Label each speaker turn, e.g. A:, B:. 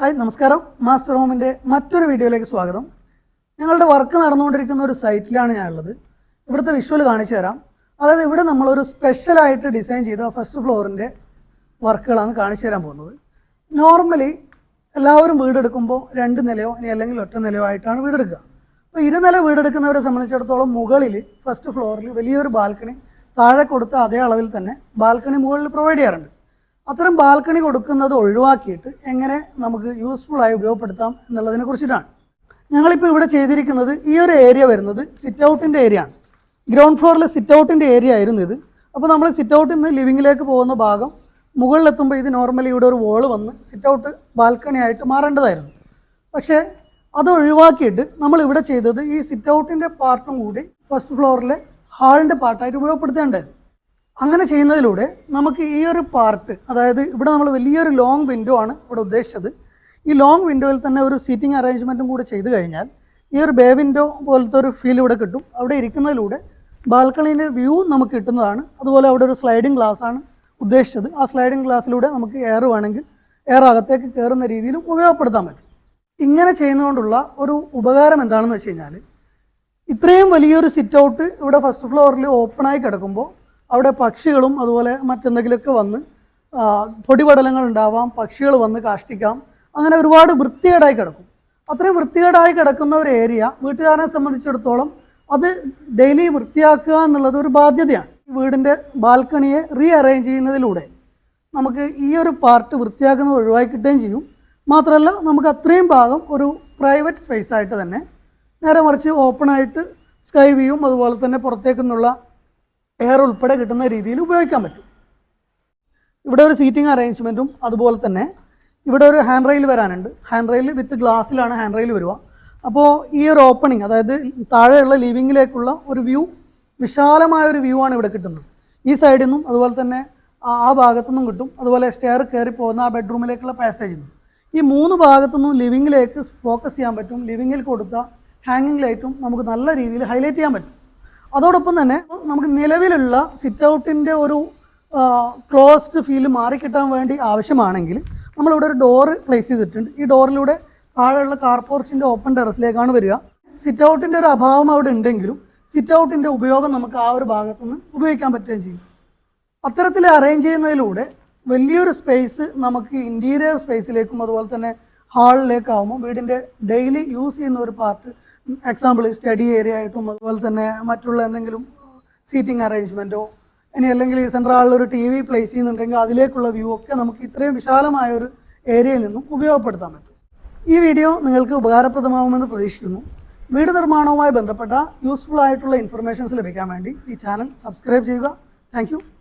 A: Hi നമസ്കാരം. Master ഹോമിന്റെ മറ്റൊരു വീഡിയോയിലേക്ക് സ്വാഗതം. ഞങ്ങളുടെ വർക്ക് നടന്നുകൊണ്ടിരിക്കുന്ന ഒരു സൈറ്റിലാണ് ഞാനുള്ളത്. ഇവിടുത്തെ വിഷ്വൽ കാണിച്ചു തരാം. അതായത് ഇവിടെ നമ്മളൊരു സ്പെഷ്യലായിട്ട് ഡിസൈൻ ചെയ്ത ഫസ്റ്റ് ഫ്ലോറിന്റെ വർക്കുകളാണ് കാണിച്ചു തരാൻ പോകുന്നത്. നോർമലി എല്ലാവരും വീടെടുക്കുമ്പോൾ രണ്ട് നിലയോ ഇനി അല്ലെങ്കിൽ ഒറ്റ നിലയോ ആയിട്ടാണ് വീടെടുക്കുക. അപ്പോൾ ഇരുനില വീടെടുക്കുന്നവരെ സംബന്ധിച്ചിടത്തോളം മുകളിൽ ഫസ്റ്റ് ഫ്ലോറിൽ വലിയൊരു ബാൽക്കണി താഴെ കൊടുത്ത അതേ അളവിൽ തന്നെ ബാൽക്കണി മുകളിൽ പ്രൊവൈഡ് ചെയ്യാറുണ്ട്. അത്തരം ബാൽക്കണി കൊടുക്കുന്നത് ഒഴിവാക്കിയിട്ട് എങ്ങനെ നമുക്ക് യൂസ്ഫുൾ ആയി ഉപയോഗപ്പെടുത്താം എന്നുള്ളതിനെ കുറിച്ചിട്ടാണ്. ഞങ്ങളിപ്പോൾ ഇവിടെ ചെയ്തിരിക്കുന്നത് ഈ ഒരു ഏരിയ വരുന്നത് സിറ്റ് ഔട്ടിന്റെ ഏരിയ ആണ്. ഗ്രൗണ്ട് ഫ്ലോറിൽ സിറ്റ് ഔട്ടിന്റെ ഏരിയ ആയിരുന്നു ഇത്. അപ്പോൾ നമ്മൾ സിറ്റ് ഔട്ടിൽ നിന്ന് ലിവിങ്ങിലേക്ക് പോകുന്ന ഭാഗം മുകളിലെത്തുമ്പോൾ ഇത് നോർമലി ഇവിടെ ഒരു വോൾ വന്ന് സിറ്റ് ഔട്ട് ബാൽക്കണി ആയിട്ട് മാറേണ്ടതായിരുന്നു. പക്ഷേ അത് ഒഴിവാക്കിയിട്ട് നമ്മൾ ഇവിടെ ചെയ്തത് ഈ സിറ്റ് ഔട്ടിന്റെ പാർട്ടും കൂടി ഫസ്റ്റ് ഫ്ലോറിലെ ഹാളിന്റെ പാർട്ടായിട്ട് ഉപയോഗപ്പെടുത്തേണ്ടത്. അങ്ങനെ ചെയ്യുന്നതിലൂടെ നമുക്ക് ഈ ഒരു പാർട്ട് അതായത് ഇവിടെ നമ്മൾ വലിയൊരു ലോങ് വിൻഡോ ആണ് ഇവിടെ ഉദ്ദേശിച്ചത്. ഈ ലോങ് വിൻഡോയിൽ തന്നെ ഒരു സീറ്റിംഗ് അറേഞ്ച്മെന്റും കൂടെ ചെയ്ത് കഴിഞ്ഞാൽ ഈ ഒരു ബേ വിൻഡോ പോലത്തെ ഒരു ഫീൽ ഇവിടെ കിട്ടും. അവിടെ ഇരിക്കുന്നതിലൂടെ ബാൽക്കണീന്റെ വ്യൂ നമുക്ക് കിട്ടുന്നതാണ്. അതുപോലെ അവിടെ ഒരു സ്ലൈഡിംഗ് ഗ്ലാസ് ആണ് ഉദ്ദേശിച്ചത്. ആ സ്ലൈഡിംഗ് ഗ്ലാസ്സിലൂടെ നമുക്ക് എയർ വേണമെങ്കിൽ എയർ അകത്തേക്ക് കയറുന്ന രീതിയിലും ഉപയോഗപ്പെടുത്താൻ പറ്റും. ഇങ്ങനെ ചെയ്യുന്നതുകൊണ്ടുള്ള ഒരു ഉപകാരം എന്താണെന്ന് വെച്ച് കഴിഞ്ഞാൽ ഇത്രയും വലിയൊരു സിറ്റ് ഔട്ട് ഇവിടെ ഫസ്റ്റ് ഫ്ലോറിൽ ഓപ്പണായി കിടക്കുമ്പോൾ അവിടെ പക്ഷികളും അതുപോലെ മറ്റെന്തെങ്കിലുമൊക്കെ വന്ന് പൊടിപടലങ്ങൾ ഉണ്ടാവാം പക്ഷികൾ വന്ന് കാഷ്ടിക്കാം. അങ്ങനെ ഒരുപാട് വൃത്തികേടായി കിടക്കും. അത്രയും വൃത്തികേടായി കിടക്കുന്ന ഒരു ഏരിയ വീട്ടുകാരനെ സംബന്ധിച്ചിടത്തോളം അത് ഡെയിലി വൃത്തിയാക്കുക എന്നുള്ളത് ഒരു ബാധ്യതയാണ്. വീടിന്റെ ബാൽക്കണിയെ റീ അറേഞ്ച് ചെയ്യുന്നതിലൂടെ നമുക്ക് ഈ ഒരു പാർട്ട് വൃത്തിയാക്കുന്നത് ഒഴിവാക്കി കിട്ടുകയും ചെയ്യും. മാത്രമല്ല നമുക്ക് അത്രയും ഭാഗം ഒരു പ്രൈവറ്റ് സ്പേസ് ആയിട്ട് തന്നെ നേരെ മറിച്ച് ഓപ്പണായിട്ട് സ്കൈ വ്യൂവും അതുപോലെ തന്നെ പുറത്തേക്ക് നിന്നുള്ള എയർ ഉൾപ്പെടെ കിട്ടുന്ന രീതിയിൽ ഉപയോഗിക്കാൻ പറ്റും. ഇവിടെ ഒരു സീറ്റിംഗ് അറേഞ്ച്മെന്റും അതുപോലെ തന്നെ ഇവിടെ ഒരു ഹാൻഡ് റെയിൽ വരാനുണ്ട്. ഹാൻഡ് റെയിൽ വിത്ത് ഗ്ലാസ്സിലാണ് ഹാൻഡ് റെയിൽ വരിക. അപ്പോൾ ഈ ഒരു ഓപ്പണിംഗ് അതായത് താഴെയുള്ള ലിവിങ്ങിലേക്കുള്ള ഒരു വ്യൂ വിശാലമായ ഒരു വ്യൂ ആണ് ഇവിടെ കിട്ടുന്നത്. ഈ സൈഡിൽ നിന്നും അതുപോലെ തന്നെ ആ ഭാഗത്തു നിന്നും കിട്ടും. അതുപോലെ സ്റ്റെയർ കയറി പോകുന്ന ആ ബെഡ്റൂമിലേക്കുള്ള പാസേജിൽ നിന്നും ഈ മൂന്ന് ഭാഗത്തു നിന്നും ലിവിങ്ങിലേക്ക് ഫോക്കസ് ചെയ്യാൻ പറ്റും. ലിവിങ്ങിൽ കൊടുത്ത ഹാങ്ങിങ് ലൈറ്റും നമുക്ക് നല്ല രീതിയിൽ ഹൈലൈറ്റ് ചെയ്യാൻ പറ്റും. അതോടൊപ്പം തന്നെ നമുക്ക് നിലവിലുള്ള സിറ്റ് ഔട്ടിന്റെ ഒരു ക്ലോസ്ഡ് ഫീൽ മാറിക്കിട്ടാൻ വേണ്ടി ആവശ്യമാണെങ്കിൽ നമ്മളിവിടെ ഒരു ഡോറ് പ്ലേസ് ചെയ്തിട്ടുണ്ട്. ഈ ഡോറിലൂടെ താഴെയുള്ള കാർ പോർച്ചിന്റെ ഓപ്പൺ ടെറസിലേക്കാണ് വരിക. സിറ്റ് ഔട്ടിന്റെ ഒരു അഭാവം അവിടെ ഉണ്ടെങ്കിലും സിറ്റ് ഔട്ടിന്റെ ഉപയോഗം നമുക്ക് ആ ഒരു ഭാഗത്തു നിന്ന് ഉപയോഗിക്കാൻ പറ്റുകയും ചെയ്യും. അത്തരത്തിൽ അറേഞ്ച് ചെയ്യുന്നതിലൂടെ വലിയൊരു സ്പേസ് നമുക്ക് ഇന്റീരിയർ സ്പേസിലേക്കും അതുപോലെ തന്നെ ഹാളിലേക്കാവുമ്പോൾ വീടിന്റെ ഡെയിലി യൂസ് ചെയ്യുന്ന ഒരു പാർട്ട് എക്സാമ്പിൾ സ്റ്റഡി ഏരിയ ആയിട്ടും അതുപോലെ തന്നെ മറ്റുള്ള എന്തെങ്കിലും സീറ്റിംഗ് അറേഞ്ച്മെന്റോ ഇനി അല്ലെങ്കിൽ ഈ സെൻട്രൽ ഹാളിൽ ഒരു ടി വി പ്ലേസ് ചെയ്യുന്നുണ്ടെങ്കിൽ അതിലേക്കുള്ള വ്യൂ ഒക്കെ നമുക്ക് ഇത്രയും വിശാലമായ ഒരു ഏരിയയിൽ നിന്നും ഉപയോഗപ്പെടുത്താൻ പറ്റും. ഈ വീഡിയോ നിങ്ങൾക്ക് ഉപകാരപ്രദമാകുമെന്ന് പ്രതീക്ഷിക്കുന്നു. വീട് നിർമ്മാണവുമായി ബന്ധപ്പെട്ട യൂസ്ഫുൾ ആയിട്ടുള്ള ഇൻഫർമേഷൻസ് ലഭിക്കാൻ വേണ്ടി ഈ ചാനൽ സബ്സ്ക്രൈബ് ചെയ്യുക. താങ്ക്